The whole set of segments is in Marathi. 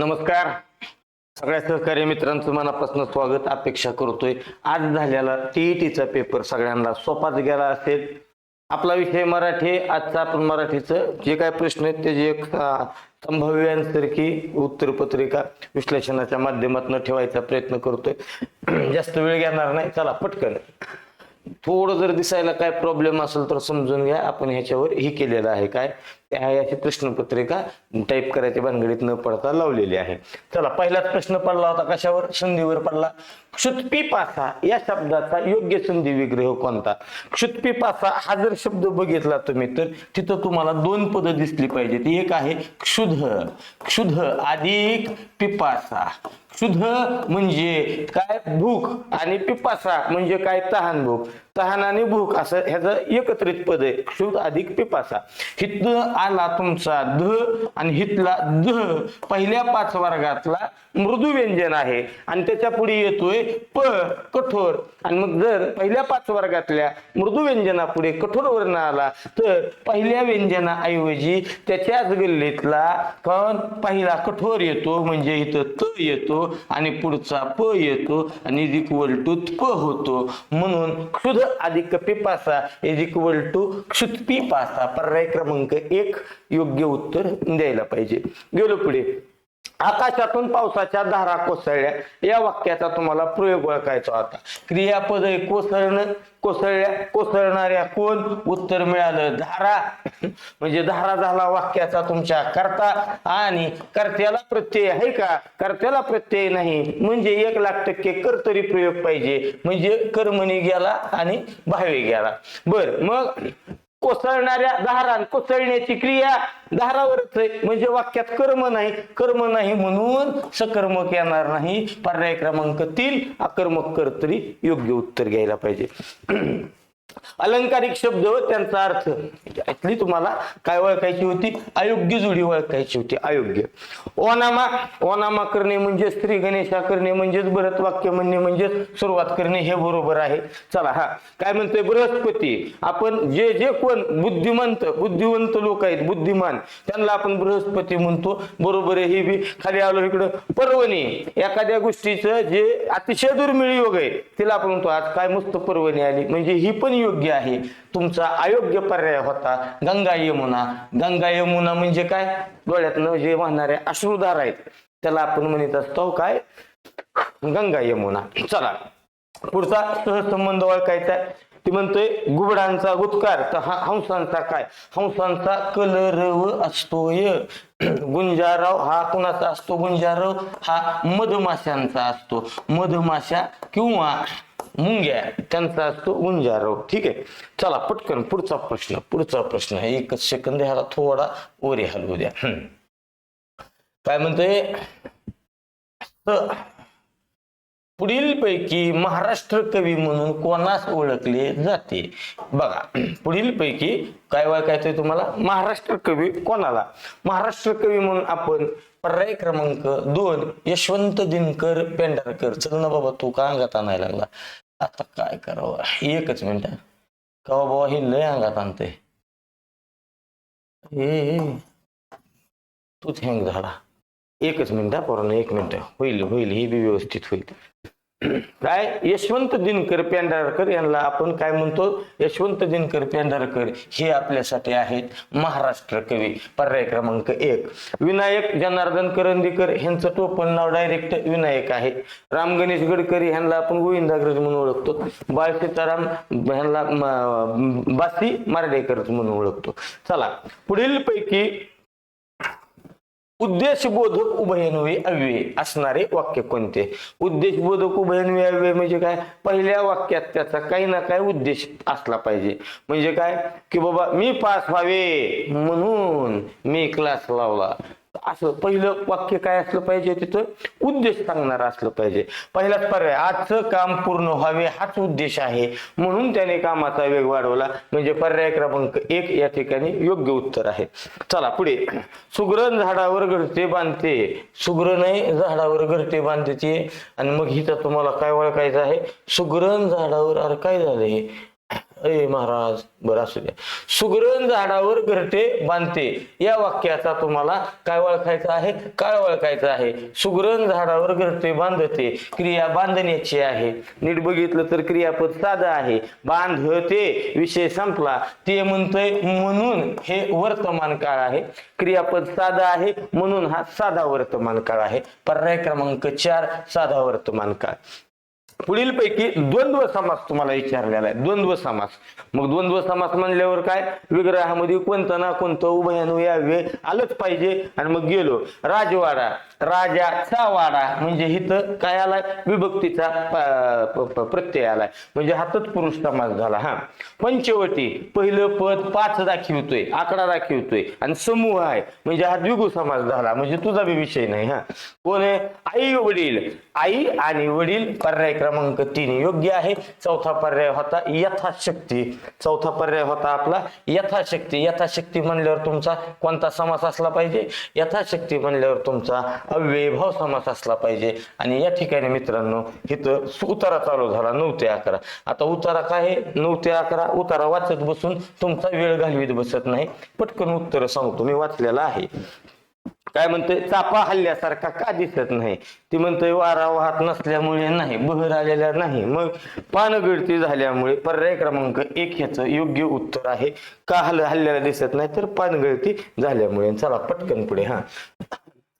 नमस्कार. सगळ्या सहकारी मित्रांचं मनापासून स्वागत अपेक्षा करतोय. आज झालेला टीईटीचा पेपर सगळ्यांना सोपाच गेला असेल. आपला विषय मराठी आजचा आपण मराठीचं जे काय प्रश्न आहेत त्याची एक संभाव्यांसारखी उत्तरपत्रिका विश्लेषणाच्या माध्यमातून ठेवायचा प्रयत्न करतोय. जास्त वेळ घेणार नाही. चला पटकन. थोडं जर दिसायला काय प्रॉब्लेम असेल तर समजून घ्या. आपण ह्याच्यावर ही केलेलं आहे काय? त्या याची प्रश्नपत्रिका टाईप करायच्या भानगडीत न पडता लावलेली आहे. चला पहिलाच प्रश्न पडला होता कशावर? संधीवर पडला. क्षुत्पी पासा या शब्दाचा योग्य संधी विग्रह कोणता? क्षुत्पी पासा हा जर शब्द बघितला तुम्ही तर तिथं तुम्हाला दोन पदं दिसली पाहिजेत. एक आहे क्षुध. क्षुध अधिक पिपासा. क्षुध म्हणजे काय? भूक. आणि पिपासा म्हणजे काय? तहान भूक. तहान आणि भूक असं ह्याचं एकत्रित पद आहे. क्षुत अधिक पिपासा. हित आला तुमचा ध आणि हितला ध. पहिल्या पाच वर्गातला मृदू व्यंजन आहे. आणि त्याच्या पुढे येतोय प कठोर. आणि मग जर पहिल्या पाच वर्गातल्या मृदू व्यंजनापुढे कठोर वर्ण आला तर पहिल्या व्यंजनाऐवजी त्याच्याच गल्लीतला पण पहिला कठोर येतो म्हणजे इथं त येतो आणि पुढचा प येतो आणि इक्वल टू प होतो. म्हणून क्षुध अधिक पिपासा इज इक्वल टू क्षुत्पिपासा. पर्याय क्रमांक एक योग्य उत्तर द्यायला पाहिजे. गेलो पुढे. आकाशातून पावसाच्या धारा कोसळल्या. या वाक्याचा तुम्हाला प्रयोग ओळखायचा होता. क्रियापद कोसळण कोसळणं कोसळल्या कोसळणाऱ्या कोण? उत्तर मिळालं धारा. म्हणजे धारा झाला वाक्याचा तुमच्या करता. आणि कर्त्याला प्रत्यय आहे का? कर्त्याला प्रत्यय नाही. म्हणजे एक लाख टक्के कर्तरी प्रयोग पाहिजे. म्हणजे कर्मणी गेला आणि भावे गेला. बर मग कोसळणाऱ्या दहारान कोसळण्याची क्रिया धारावरच आहे. म्हणजे वाक्यात कर्म नाही. कर्म नाही म्हणून सकर्मक येणार नाही. पर्याय क्रमांक तीन अकर्मक कर्तरी योग्य उत्तर घ्यायला पाहिजे. अलंकारिक शब्द त्यांचा अर्थ. यातली तुम्हाला काय ओळखायची होती? अयोग्य जोडी ओळखायची होती अयोग्य. ओनामा ओनामा करणे म्हणजे स्त्री गणेशा करणे म्हणजेच भरत वाक्य म्हणणे म्हणजेच सुरुवात करणे हे बरोबर आहे. चला हा. काय म्हणतोय? बृहस्पती. आपण जे जे कोण बुद्धिमंत बुद्धिवंत लोक आहेत बुद्धिमान त्यांना आपण बृहस्पती म्हणतो. बरोबर आहे हे बी. खाली आलो इकडं. पर्वणी. एखाद्या गोष्टीचं जे अतिशय दुर्मिळ योग आहे तिला आपण म्हणतो आज काय मस्त पर्वणी आली. म्हणजे ही पण योग्य आहे. तुमचा अयोग्य पर्याय होता. गंगा यमुना. गंगा यमुना म्हणजे काय? डोळ्यातनं जे वाहणारे अश्रुधार आहेत त्याला आपण म्हणत असतो काय? गंगा यमुना. चला. पुढचा सहसंबंध ओळखायचा आहे. ती म्हणतोय गुबडांचा उत्कार तर हा हंसांचा काय? हंसांचा कलरव असतोय. गुंजाराव हा कुणाचा असतो? गुंजाराव हा मधमाशांचा असतो. मधमाशा किंवा मुंग्या त्यांचा असतो गुंजाराव ठीक आहे? चला पटकन पुढचा प्रश्न पुढचा प्रश्न. एकच सेकंद ह्याला थोडा ओरे हलवू द्या. काय म्हणतोय? पुढीलपैकी महाराष्ट्र कवी म्हणून कोणास ओळखले जाते? बघा पुढीलपैकी काय ओळखायचंय तुम्हाला? महाराष्ट्र कवी कोणाला? महाराष्ट्र कवी म्हणून आपण पर्याय क्रमांक दोन यशवंत दिनकर पेंढारकर. चल ना बाबा तू का अंगात आणायला लागला? आता काय करावं? एकच मिनिट. कवा का बाबा हे लय अंगात आणतंय. हे तूच हँग झाला. एकच मिनिट पोरण एक मिनिट. होईल होईल हे बी व्यवस्थित होईल. काय? यशवंत दिनकर पेंढारकर यांना आपण काय म्हणतो? यशवंत दिनकर पेंढारकर हे आपल्यासाठी आहेत महाराष्ट्र कवी. पर्याय क्रमांक एक. विनायक जनार्दन करंदीकर यांचं टोपण नाव डायरेक्ट विनायक आहे. राम गणेश गडकरी ह्यांना आपण गोविंदाग्रज म्हणून ओळखतो. बाळ सीताराम ह्यांना बासी मारडेकर म्हणून ओळखतो. चला पुढील पैकी उद्देशबोधक उभयन्वयी अव्यय असणारे वाक्य कोणते? उद्देशबोधक उभयन्वयी अव्यय म्हणजे काय? पहिल्या वाक्यात त्याचा काही ना काही उद्देश असला पाहिजे. म्हणजे काय? की बाबा मी पास व्हावे म्हणून मी क्लास लावला. असं पहिलं वाक्य काय असलं पाहिजे तिथं? उद्देश सांगणार असलं पाहिजे. पहिलाच पर्याय आजचं काम पूर्ण व्हावे हाच उद्देश आहे. म्हणून त्याने कामाचा वेग वाढवला. म्हणजे पर्याय क्रमांक एक या ठिकाणी योग्य उत्तर आहे. चला पुढे. सुग्रण झाडावर घरटे बांधते. सुग्रण झाडावर घरटे बांधते. आणि मग हिचा तुम्हाला काय ओळखायचं आहे? सुग्रण झाडावर अरे काय झालंय अय महाराज बरं असू द्या. सुगरण झाडावर घरटे बांधते. या वाक्याचा तुम्हाला काय ओळखायचं आहे? काय ओळखायचं आहे? सुगरण झाडावर घरटे बांधते. क्रिया बांधण्याची आहे. नीट बघितलं तर क्रियापद साधं आहे. बांधते विषय संपला. ते म्हणतोय म्हणून हे वर्तमान काळ आहे. क्रियापद साधा आहे म्हणून हा साधा वर्तमान काळ आहे. पर्याय क्रमांक चार साधा वर्तमान काळ. पुढील पैकी द्वंद्व समास तुम्हाला विचारलेला आहे. द्वंद्व समास. मग द्वंद्व समास म्हणल्यावर काय? विग्रहामध्ये कोणतं ना कोणतं उभयानु यावे आलंच पाहिजे. आणि मग गेलो. राजवाडा. राजाचा वाडा. म्हणजे इथं काय आलाय? विभक्तीचा प्रत्यय आलाय. म्हणजे हातच पुरुष समास झाला हा. पंचवटी. पहिलं पद पाच दाखवतोय आकडा दाखवतोय आणि समूह आहे. म्हणजे हा द्विगु समास झाला. म्हणजे तुझा बी विषय नाही हा. कोण आहे? आई वडील. आई आणि वडील पर्याय क्रमांक तीन योग्य आहे. चौथा पर्याय होता यथाशक्ती. चौथा पर्याय होता आपला यथाशक्ती. यथाशक्ती म्हणल्यावर तुमचा कोणता समास असला पाहिजे? यथाशक्ती म्हणल्यावर तुमचा अव्ययभाव समास असला पाहिजे. आणि या ठिकाणी मित्रांनो इथं उतारा चालू झाला. नऊ ते अकरा. आता उतारा काय आहे? नऊ ते अकरा. उतारा वाचत बसून तुमचा वेळ घालवीत बसत नाही. पटकन उत्तर सांगतो. मी वाचलेला आहे. काय म्हणतोय? चापा हल्ल्यासारखा का दिसत नाही? ती म्हणतोय वारा वाहत नसल्यामुळे नाही बहर आलेला नाही. मग पानगळती झाल्यामुळे पर्याय क्रमांक एक ह्याचं योग्य उत्तर आहे. का हल हल्ल्याला दिसत नाही तर पानगळती झाल्यामुळे. चला पटकन पुढे हा.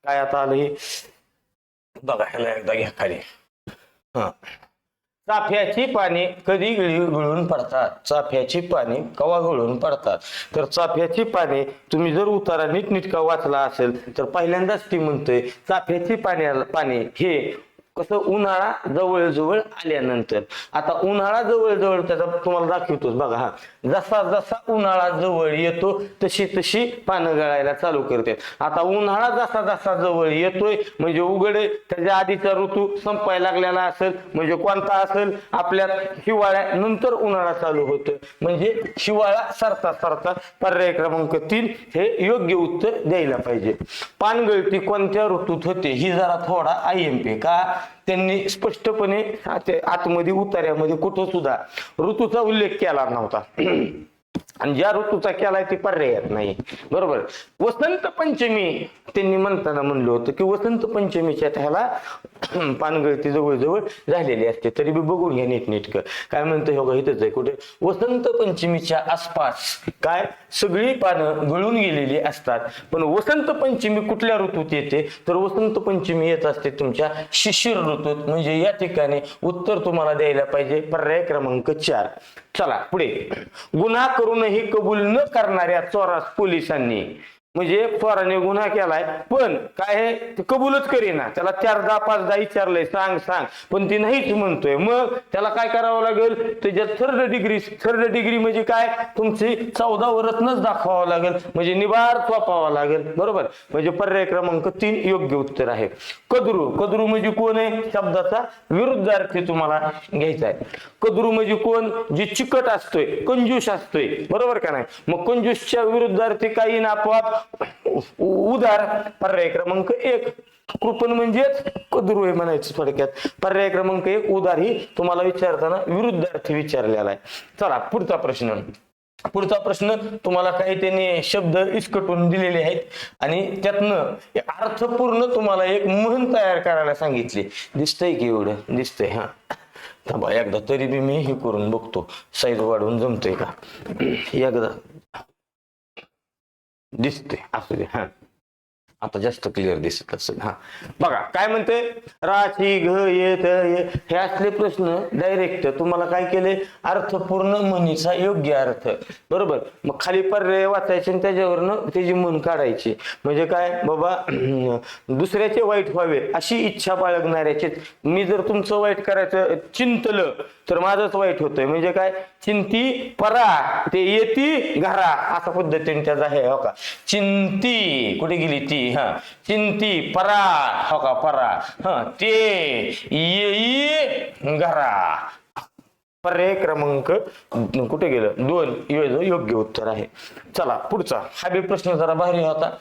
काय आता आलं हे बघा ह्याला एकदा घ्या खाली. हा. चाफ्याची पाने कधी गळून पडतात? चाफ्याची पाने कवा गळून पडतात? तर चाफ्याची पाने तुम्ही जर उतारा नीटनीटका वाचला असेल तर पहिल्यांदाच ती म्हणतोय चाफ्याची पाने पाने हे कसं उन्हाळा जवळजवळ आल्यानंतर. आता उन्हाळा जवळजवळ त्याचा तुम्हाला दाखवतोच बघा हा. जसा जसा उन्हाळा जवळ येतो तशी तशी पानं गळायला चालू करते. आता उन्हाळा जसा जसा जवळ येतोय म्हणजे उघडे त्याच्या आधीचा ऋतू संपायला लागलेला असेल म्हणजे कोणता असेल आपल्या हिवाळ्यानंतर उन्हाळा चालू होतोय. म्हणजे हिवाळा सरता सरता पर्याय क्रमांक तीन हे योग्य उत्तर द्यायला पाहिजे. पानगळती कोणत्या ऋतूत होते ही जरा थोडा आय एम पी का? त्यांनी स्पष्टपणे आतमध्ये उतार्यामध्ये कुठं सुद्धा ऋतूचा उल्लेख केला नव्हता. आणि ज्या ऋतूचा केलाय ते येत नाही. बरोबर? वसंत पंचमी त्यांनी म्हणताना म्हणलं होतं की वसंत पंचमीच्या त्याला पानगळती जवळजवळ झालेली असते. तरी बी बघून घ्या नीटनेटकं. काय म्हणतं हो इथंच आहे कुठे? वसंत पंचमीच्या आसपास काय? सगळी पानं गळून गेलेली असतात. पण वसंत पंचमी कुठल्या ऋतूत येते? तर वसंत पंचमी येत असते तुमच्या शिशिर ऋतूत. म्हणजे या ठिकाणी उत्तर तुम्हाला द्यायला पाहिजे पर्याय क्रमांक चार. चला पुढे. गुन्हा हे कबूल न करणाऱ्या चोरास पोलिसांनी म्हणजे चोराने गुन्हा केलाय पण काय आहे ते कबूलच करीना. त्याला चारदा पाचदा विचारलंय सांग सांग. पण ती नाहीच म्हणतोय. मग त्याला काय करावं लागेल? त्याच्या थर्ड डिग्री थर्ड डिग्री म्हणजे काय? तुमची चौदा वरत्नच दाखवावं लागेल. म्हणजे निवार वापावा लागेल. बरोबर? म्हणजे पर्याय क्रमांक तीन योग्य उत्तर आहे. कदरू. कदरू म्हणजे कोण आहे? शब्दाचा विरुद्धार्थी तुम्हाला घ्यायचा आहे. कदरू म्हणजे कोण? जे चिकट असतोय कंजूस असतोय. बरोबर का नाही? मग कंजूसच्या विरुद्धार्थी काही ना आपोआप उदार पर्याय क्रमांक एक. कृपण म्हणजेच कदरू म्हणायचं थोडक्यात. पर्याय क्रमांक एक उदार ही तुम्हाला विचारताना विरुद्धार्थी विचारलेला आहे. चला पुढचा प्रश्न. पुढचा प्रश्न तुम्हाला काही त्यांनी शब्द इस्कटून दिलेले आहेत आणि त्यातनं अर्थपूर्ण तुम्हाला एक म्हण तयार करायला सांगितली. दिसतंय की एवढं? दिसतंय हा. थांबा एकदा तरी बी मी हे करून बघतो. साईज वाढवून जमतोय का? एकदा. दिसते. असू दे हा. आता जास्त क्लिअर दिसत असेल हा. बघा काय म्हणते? राशी घ येत ये हे असले प्रश्न डायरेक्ट तुम्हाला काय केले? अर्थपूर्ण म्हणीचा योग्य अर्थ. बरोबर? मग खाली पर्याय वाचायचे आणि त्याच्यावरनं त्याची मन काढायची. म्हणजे काय? बाबा दुसऱ्याचे वाईट व्हावे अशी इच्छा बाळगणाऱ्याचे मी जर तुमचं वाईट करायचं चिंतलं तर माझंच वाईट होतंय. म्हणजे काय? चिंती परा ते येती घरा असा पद्धतीने त्याचा आहे हो का? चिंती कुठे गेली ती? हा. चिंती परा हो का परा. हा. ते येई घरा. पर्याय क्रमांक कुठे गेलं? दोन. योग्य उत्तर आहे. चला पुढचा. हा बी प्रश्न जरा भारी होता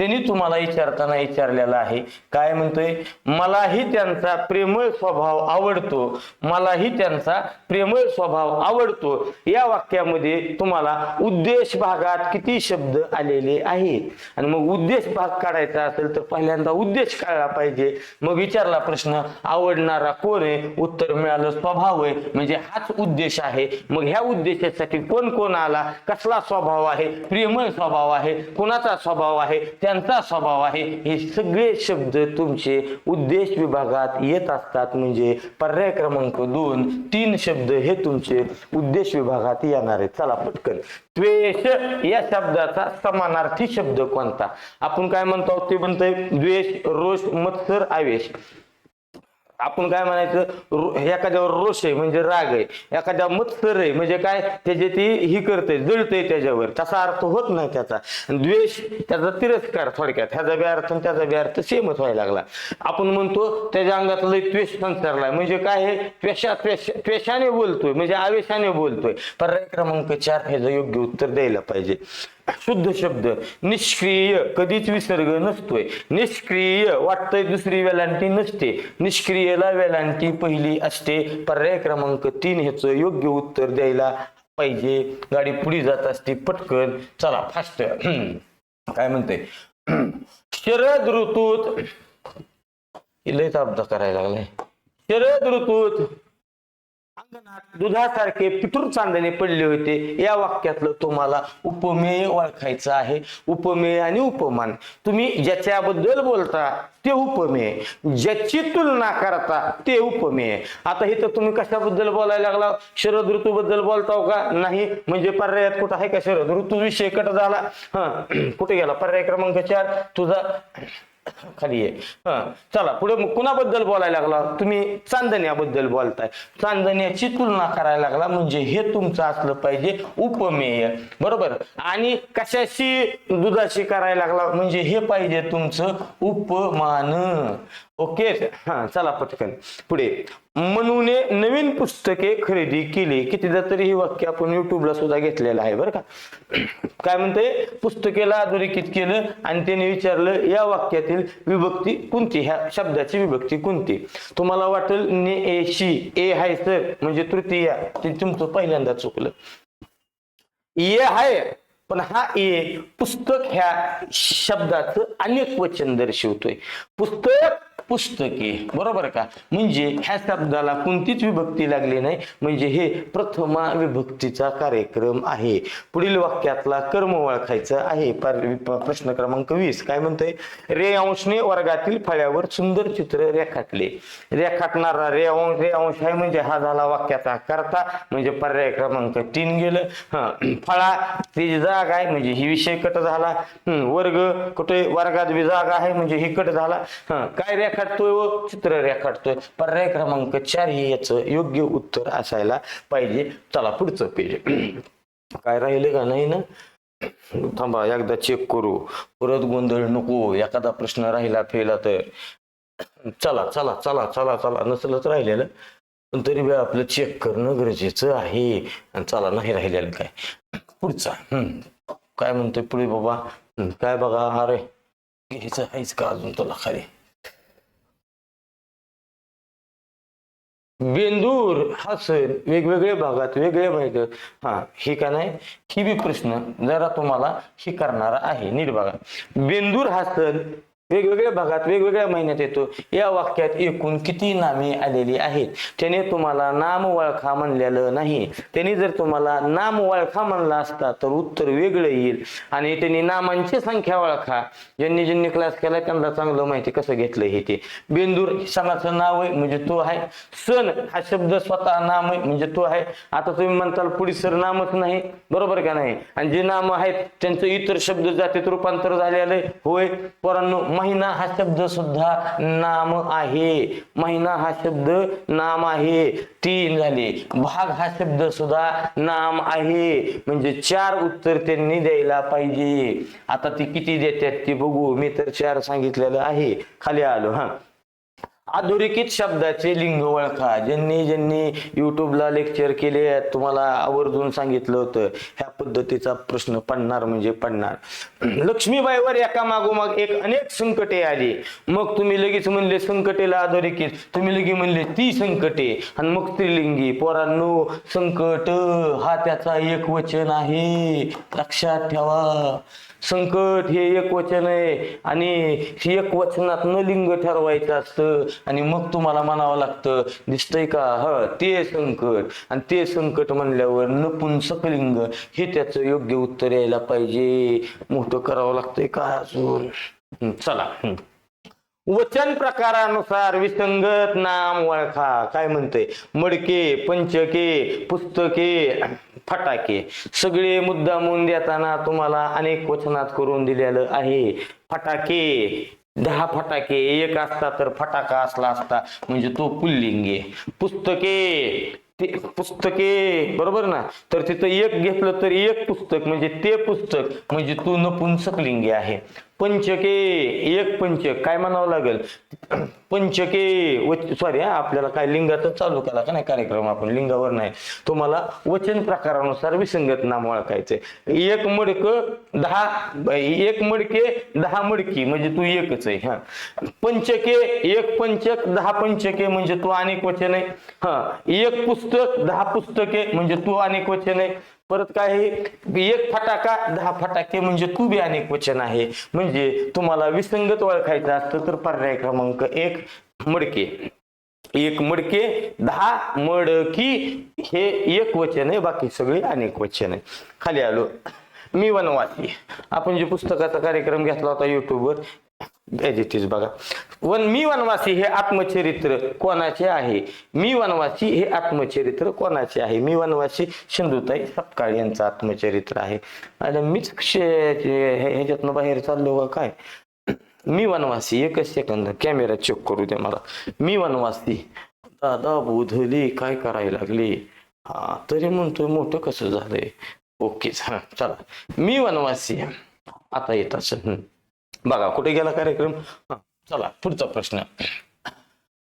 त्यांनी तुम्हाला विचारताना विचारलेला आहे. काय म्हणतोय? मलाही त्यांचा प्रेमळ स्वभाव आवडतो. मलाही त्यांचा प्रेमळ स्वभाव आवडतो. या वाक्यामध्ये तुम्हाला उद्देश भागात किती शब्द आलेले आहेत? आणि मग उद्देश भाग काढायचा असेल तर पहिल्यांदा उद्देश कळला पाहिजे. मग विचारला प्रश्न आवडणारा कोण आहे? उत्तर मिळालं स्वभाव आहे. म्हणजे हाच उद्देश आहे. मग ह्या उद्देशासाठी कोण कोण आला? कसला स्वभाव आहे? प्रेमळ स्वभाव आहे. कोणाचा स्वभाव आहे? त्यांचा स्वभाव आहे. हे सगळे शब्द तुमचे उद्देश विभागात येत असतात. म्हणजे पर्याय क्रमांक दोन तीन शब्द हे तुमचे उद्देश विभागात येणार. आहेत चला पटकन. द्वेष या शब्दाचा समानार्थी शब्द कोणता? आपण काय म्हणतो? ते म्हणतोय द्वेष रोष मत्सर आवेश. आपण काय म्हणायचं एखाद्यावर रोष आहे म्हणजे राग आहे एखाद्या मत्सर आहे म्हणजे काय त्याचे ती ही करते जळते त्याच्यावर. तसा अर्थ होत नाही त्याचा. द्वेष त्याचा तिरस्कार थोडक्यात ह्याचा बी अर्थ त्याचा बी अर्थ सेमच व्हायला लागला. आपण म्हणतो त्याच्या अंगात लय त्वेष संचारलाय म्हणजे काय आहे? त्वेषा त्वेष त्वेषाने बोलतोय म्हणजे आवेशाने बोलतोय. पर्याय क्रमांक चार ह्याचं योग्य उत्तर द्यायला पाहिजे. शुद्ध शब्द. निष्क्रिय कधीच विसर्ग नसतोय. निष्क्रिय वाटतंय दुसरी वेलांटी नसते. निष्क्रियला वेलांटी पहिली असते. पर्याय क्रमांक तीन ह्याचं योग्य उत्तर द्यायला पाहिजे. गाडी पुढे जात असते. पटकन. चला फास्ट काय म्हणते शरद ऋतूत लय लयच अब्दा करायला लागलाय. शरद ऋतूत दुधासारखे पितृ चांदणे पडले होते. या वाक्यातलं तुम्हाला उपमेय ओळखायचं आहे. उपमेय आणि उपमान. तुम्ही ज्याच्याबद्दल बोलता ते उपमेय. ज्याची तुलना करता ते उपमेय. आता हे तर तुम्ही कशाबद्दल बोलायला लागला? शरद ऋतूबद्दल बोलताव का? नाही. म्हणजे पर्यायात कुठं आहे का शरद? ऋतू विषय कट झाला. हा. कुठे गेला? पर्याय क्रमांक चार. तुझा खाली आहे हा चला पुढे मग कुणाबद्दल बोलायला लागला? तुम्ही चांदण्याबद्दल बोलताय. चांदण्याची तुलना करायला लागला म्हणजे हे तुमचं असलं पाहिजे उपमेय. बरोबर? आणि कशाशी दुधाशी करायला लागला म्हणजे हे पाहिजे तुमचं उपमान. ओके? हा चला पटकन. पुढे. मनूने नवीन पुस्तके खरेदी केली. कितीदा तरी ही वाक्य आपण युट्यूबला सुद्धा घेतलेलं आहे बरं का. काय म्हणते? पुस्तकेला अधोरेखित केलं आणि त्याने विचारलं या वाक्यातील विभक्ती कोणती? ह्या शब्दाची विभक्ती कोणती? तुम्हाला वाटेल ने ए शी ए हाय सर. म्हणजे तृतीया. ते तुमचं पहिल्यांदा चुकलं. ये हाय. पण हा ए पुस्तक ह्या शब्दाचं अनेक वचन दर्शवतोय. पुस्तक पुस्तके. बरोबर का? म्हणजे ह्या शब्दाला कोणतीच विभक्ती लागली नाही. म्हणजे हे प्रथमा विभक्तीचा कार्यक्रम आहे. पुढील वाक्यातला कर्म ओळखायचा आहे. पर- प- प्रश्न क्रमांक वीस. काय म्हणतोय? रे अंशने वर्गातील फळ्यावर सुंदर चित्र रेखाटले. रेखाटणारा रे अंश रे अंश आहे म्हणजे हा झाला वाक्याचा करता. म्हणजे पर्याय क्रमांक तीन गेलं. हा. फळा ती जागा आहे म्हणजे ही विषय कट झाला. वर्ग कुठे? वर्गात बी जागा आहे म्हणजे ही कट झाला. हा. काय रेखाटतोय व चित्र रेखाटतोय. पर्याय क्रमांक चार हे याचं योग्य उत्तर असायला पाहिजे. चला पुढचं पेज काय राहिले का नाही ना? थांबा एकदा चेक करू. परत गोंधळ नको. एखादा प्रश्न राहिला फेला तर चला चला चला चला चला. नसलंच राहिलेलं. पण तरी बी आपलं चेक करणं गरजेचं आहे. आणि चला नाही राहिलेलं काय. पुढचा. हम्म. काय म्हणतोय पुढे बाबा? काय बघा? अरे घ्यायचं आहेच का अजून तुला खाली? बेंदूर हा सण वेगवेगळ्या भागात वेगळे माहिती हा हे का नाही? ही बी प्रश्न जरा तुम्हाला हे करणारा आहे. नीट बघा. बेंदूर हा सण वेगवेगळ्या भागात वेगवेगळ्या महिन्यात येतो. या वाक्यात एकूण किती नामे आलेली आहेत? त्याने तुम्हाला नाम वळखा म्हणलेलं नाही. त्यांनी जर तुम्हाला नाम वळखा म्हणला असता तर उत्तर वेगळं येईल. आणि त्यांनी नामांची संख्या वळखा ज्यांनी ज्यांनी क्लास केला त्यांना चांगलं माहिती कसं घेतलं हे ते. बेंदूर सणाचं नाव आहे म्हणजे तो आहे. सण हा शब्द स्वतः नाम आहे म्हणजे तो आहे. आता तुम्ही म्हणताल पुढे सर नामच नाही. बरोबर का नाही? आणि जे नाम आहेत त्यांचं इतर शब्द जातीत रूपांतर झालेलं आहे. होय. पोरांनो महिना हा शब्द सुद्धा नाम आहे. महिना हा शब्द नाम आहे. तीन झाले. भाग हा शब्द सुद्धा नाम आहे. म्हणजे चार उत्तर त्यांनी द्यायला पाहिजे. आता ती किती देतात ते बघू. मी तर चार सांगितलेलं आहे. खाली आलो हा. अधोरेखित शब्दाचे लिंग ओळखा. ज्यांनी ज्यांनी युट्यूबला लेक्चर केले तुम्हाला आवर्जून सांगितलं होतं ह्या पद्धतीचा प्रश्न पडणार म्हणजे पडणार. लक्ष्मीबाईवर एका मागोमाग एक अनेक संकटे आली. मग तुम्ही लगेच म्हणले संकटेला अधोरेखित. तुम्ही लगे म्हणले ती संकटे. आणि मग त्रिलिंगी पोरांनो संकट हा त्याचा एक वचन आहे. लक्षात ठेवा. संकट हे एक वचन आहे. आणि हे एक वचनात न लिंग ठरवायचं असतं आणि मग तुम्हाला म्हणावं लागतं दिसतंय का? ह ते संकट. आणि ते संकट म्हणल्यावर नपुंसक लिंग हे त्याचं योग्य उत्तर यायला पाहिजे. मोठं करावं लागतंय का अजून? चला. वचन प्रकारानुसार विसंगत नाम ओळखा. काय म्हणते मडके पंचके पुस्तके. फटाके. सगळे मुद्दामून देताना तुम्हाला अनेक वचनात करून दिलेलं आहे. फटाके. दहा फटाके. एक असता तर फटाका असला असता. म्हणजे तो पुल्लिंगे. पुस्तके. ते पुस्तके. बरोबर ना? तर तिथं एक घेतलं तर एक पुस्तक. म्हणजे ते पुस्तक म्हणजे तू नपुंसकलिंगी आहे. पंचके एक पंचक काय म्हणावं लागेल? पंचके सॉरी आपल्याला काय लिंगातच चालू केला का नाही कार्यक्रम आपण? लिंगावर नाही. तुम्हाला वचन प्रकारानुसार विसंगत नाम ओळखायचंय एक मडक दहा एक मडके दहा मडकी म्हणजे तू एकच आहे हा. पंचके एक पंचक दहा पंचके म्हणजे तू अनेक वचन आहे. हा एक पुस्तक दहा पुस्तके म्हणजे तू अनेक वचन आहे. परत काय आहे? एक फटाका दहा फटाके म्हणजे तू बी अनेक वचन आहे. म्हणजे तुम्हाला विसंगत ओळखायचं असतं तर पर्याय क्रमांक एक मडके. एक मडके दहा मडकी हे एक वचन आहे बाकी सगळे अनेक वचन आहे. खाली आलो. मी वनवासी. आपण जे पुस्तकाचा कार्यक्रम घेतला होता युट्यूबवर एजिटीज बघा वन मी वनवासी हे आत्मचरित्र कोणाचे आहे? मी वनवासी हे आत्मचरित्र कोणाचे आहे? मी वनवासी सिंधुताई सपकाळ यांचं आत्मचरित्र आहे. आणि मीच ह्याच्यातनं बाहेर चाललो का काय? मी वनवासी एकच सेकंद कॅमेरा चेक करू दे मला. मी वनवासी दादा बोधली काय करायला लागली? हा तरी म्हणतोय मोठं कसं झालंय? ओके हा चला. मी वनवासी आता येत असं बघा कुठे गेला कार्यक्रम? हा, चला पुढचा प्रश्न.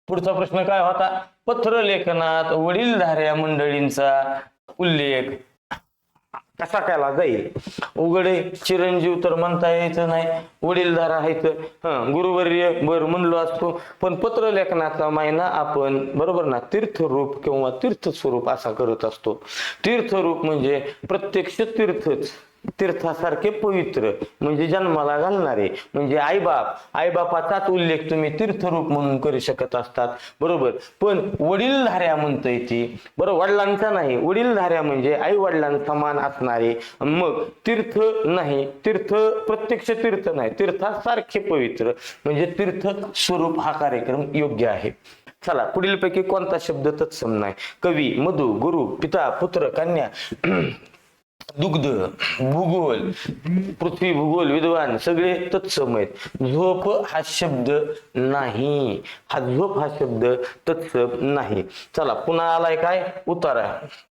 पुढचा प्रश्न काय होता? पत्र लेखनात वडीलधाऱ्या मंडळींचा उल्लेख कसा केला जाईल? उघडे चिरंजीव तर म्हणता यायचं नाही. वडीलधारा आहेत हं गुरुवर्य बर म्हणलो असतो. पण पत्र लेखनाचा आपण बरोबर ना तीर्थरूप किंवा तीर्थ स्वरूप असा करत असतो. तीर्थरूप म्हणजे प्रत्यक्ष तीर्थच. तीर्थासारखे पवित्र म्हणजे जन्माला घालणारे म्हणजे आईबाप. आईबापाचाच उल्लेख तुम्ही तीर्थरूप म्हणून करू शकत असतात. बरोबर? पण वडीलधाऱ्या म्हणता येते बरं वडिलांचा नाही. वडीलधाऱ्या म्हणजे आई वडिलांसमान असणारे. मग तीर्थ नाही. तीर्थ प्रत्यक्ष तीर्थ नाही. तीर्थासारखे पवित्र म्हणजे तीर्थ स्वरूप हा कार्यक्रम योग्य आहे. चला पुढीलपैकी कोणता शब्द तत्सम नाही? कवी मधु गुरु पिता पुत्र कन्या दुग्ध भूगोल पृथ्वी भूगोल विद्वान सगळे तत्सम आहेत. झोप हा शब्द नाही. हा झोप हा शब्द तत्सम नाही. चला पुन्हा आलाय काय? उतारा.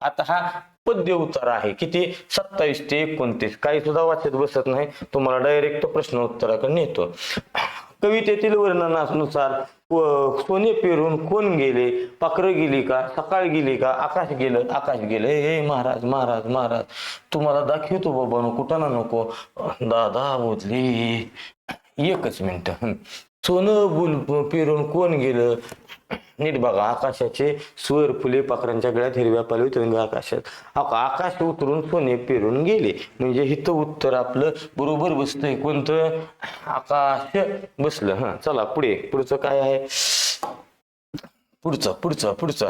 आता हा पद्य उतारा आहे. किती? सत्तावीस ते एकोणतीस. काही सुद्धा वाचत बसत नाही. तुम्हाला डायरेक्ट प्रश्न उत्तराकडे नेतो. कवितेतील वर्णनानुसार सोने पेरून कोण गेले? पाखरं गेली का? सकाळ गेली का? आकाश गेलं आकाश गेलं. हे महाराज महाराज महाराज तुम्हाला दाखवतो बाबा कुठं ना नको. दादा बोधले एकच मिनिट. सोनं बुल पेरून कोण गेलं? नीट बघा आकाशाचे स्वर फुले पाखरांच्या गळ्यात हिरव्या पालवी तरंग आकाशात. आकाश उतरून सोने पेरून गेले? म्हणजे हिथं उत्तर आपलं बरोबर बसतंय. कोणतं? आकाश बसलं. हा चला पुढे. पुढचं काय आहे? पुढचं पुढचं पुढचं.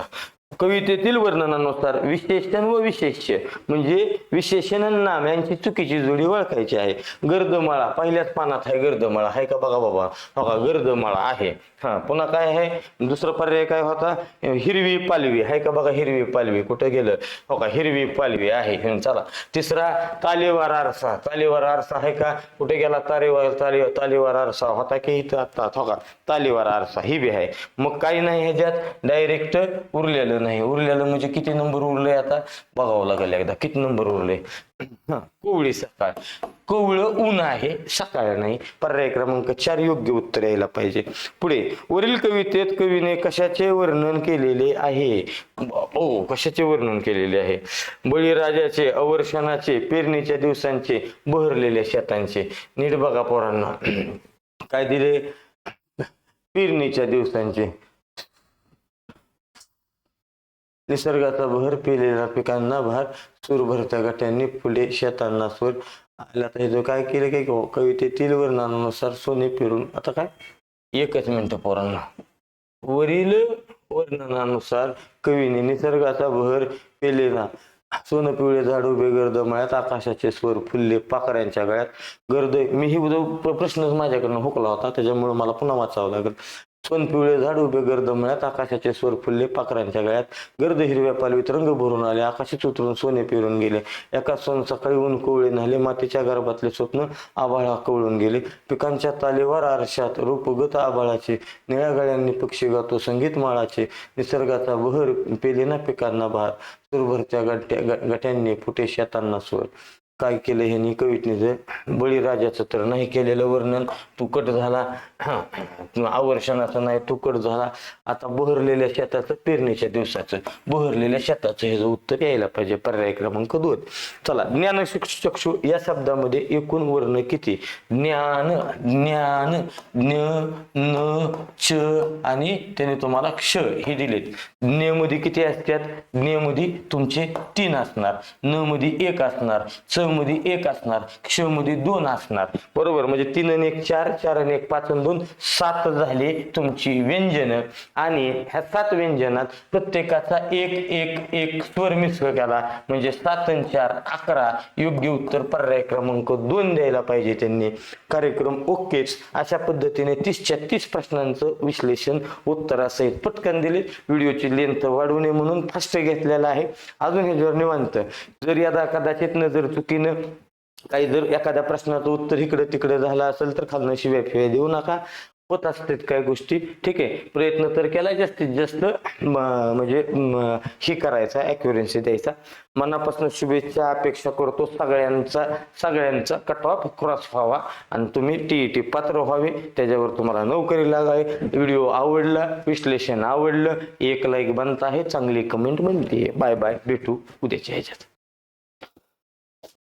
कवितेतील वर्णनानुसार विशेषण व विशेष्य म्हणजे विशेषण नाम यांची चुकीची जोडी ओळखायची आहे. गर्दमाळा पहिल्याच पानात आहे गर्दमाळा. आहे का बघा बाबा. बघा गर्दमाळा आहे. हा पुन्हा काय आहे? दुसरा पर्याय काय होता? हिरवी पालवी. आहे का बघा हिरवी पालवी? कुठं गेलं? हो का हिरवी पालवी आहे. चला. तिसरा तालेवार आरसा. तालेवार आरसा आहे का? कुठे गेला? तालेवार ताले तालेवार आरसा होता की इथं आता हो का तालेवार आरसा. ही बी आहे. मग काही नाही ह्याच्यात. डायरेक्ट उरलेलं उरलेलं नाही. उरलेलं म्हणजे किती नंबर उरले आता? बघावं लागेल एकदा. किती नंबर उरले? कोवळी सकाळ. कोवळं ऊन आहे. सकाळ नाही. पर्याय क्रमांक चार योग्य उत्तर यायला पाहिजे. पुढे वरील कवितेत कवीने कशाचे वर्णन केलेले आहे? ओ कशाचे वर्णन केलेले आहे? बळीराजाचे अवर्षणाचे पेरणीच्या दिवसांचे बहरलेल्या शेतांचे. नीट बघा पोरांना. काय दिले? पेरणीच्या दिवसांचे. निसर्गाचा भर पेलेला पिकांना भार सूर भरत्या गट्यांनी फुले शेतांना सूर आला. आता हे जो काय केलं काय कवितेतील वर्णनानुसार सोने पेरून आता काय? एकच मिनिट पोरांना. वरील वर्णनानुसार कवीने निसर्गाचा बहर पेलेला. सोनं पिवळे झाड उभे गर्द मळ्यात आकाशाचे स्वर फुलले पाकऱ्यांच्या गळ्यात. गर्द मी ही प्रश्नच माझ्याकडनं हुकला होता त्याच्यामुळे मला पुन्हा वाचावं लागेल. सोन पिवळे झाड उभे गर्द मळ्यात आकाशाचे स्वर फुलले पाखरांच्या गळ्यात. गर्द हिरव्या पालवीत रंग भरून आले. आकाशात उतरून सोने पिरून गेले. एका सोन सकाळी ऊन कोवळे नाले मातीच्या गर्भातले स्वप्न आभाळा कवळून गेले. पिकांच्या तालेवर आरशात रूपगत आभाळाचे. निळ्या गळ्यांनी पक्षी गातो संगीत माळाचे. निसर्गाचा बहर पेले ना पिकांना भार. सुरभरच्या गट्या ग- गट्यांनी फुटे शेतांना स्वर काय केलं ह्यांनी कवितनीचं बळीराजाचं तर नाही केलेलं वर्णन. तुकट झाला. आवर्षणाचं नाही तुकट झाला. आता बहरलेल्या शेताचं पेरणीच्या दिवसाचं. बहरलेल्या शेताचं हे जो उत्तर यायला पाहिजे पर्याय क्रमांक दोन. चला ज्ञान चक्षु या शब्दामध्ये एकूण वर्ण किती? ज्ञान ज्ञान ज्ञ न च आणि त्याने तुम्हाला क्ष हे दिलेत. ज्ञमध्ये किती असतात? ज्ञमध्ये तुमचे तीन असणार. न मध्ये एक असणार. च मध्ये एक असणार क्षमध्ये दोन असणार. बरोबर? म्हणजे तीन आणि एक चार चार आणि एक पाच आणि दोन सात झाले तुमची व्यंजन. आणि ह्या सात व्यंजनात प्रत्येकाचा एक एक एक स्वर मिश्र केला म्हणजे सात आणि चार अकरा योग्य उत्तर पर्याय क्रमांक दोन द्यायला पाहिजे त्यांनी. कार्यक्रम ओकेच अशा पद्धतीने तीसच्या तीस प्रश्नांचं विश्लेषण उत्तरासहित पटकन दिले. व्हिडिओची लेंथ वाढवू नये म्हणून फास्ट घेतलेला आहे. अजून हे जर निवांत जर यादा कदाचित नजर चुकी पद्धतीनं काही जर एखाद्या प्रश्नाचं उत्तर इकडे तिकडे झालं असेल तर खालनं शिव्या फिव्या देऊ नका. होत असतात काही गोष्टी ठीक आहे. प्रयत्न तर केला जास्तीत जास्त म्हणजे हे करायचा अॅक्युरन्सी द्यायचा. मनापासून शुभेच्छा अपेक्षा करतो सगळ्यांचा सगळ्यांचा कट ऑफ क्रॉस व्हावा. आणि तुम्ही टी ई टी पात्र व्हावे. त्याच्यावर तुम्हाला नोकरी लागावी. व्हिडिओ आवडला विश्लेषण आवडलं एक लाईक बनत आहे चांगली कमेंट बनते बाय बाय भेटू उद्याच्या ह्याच्यात.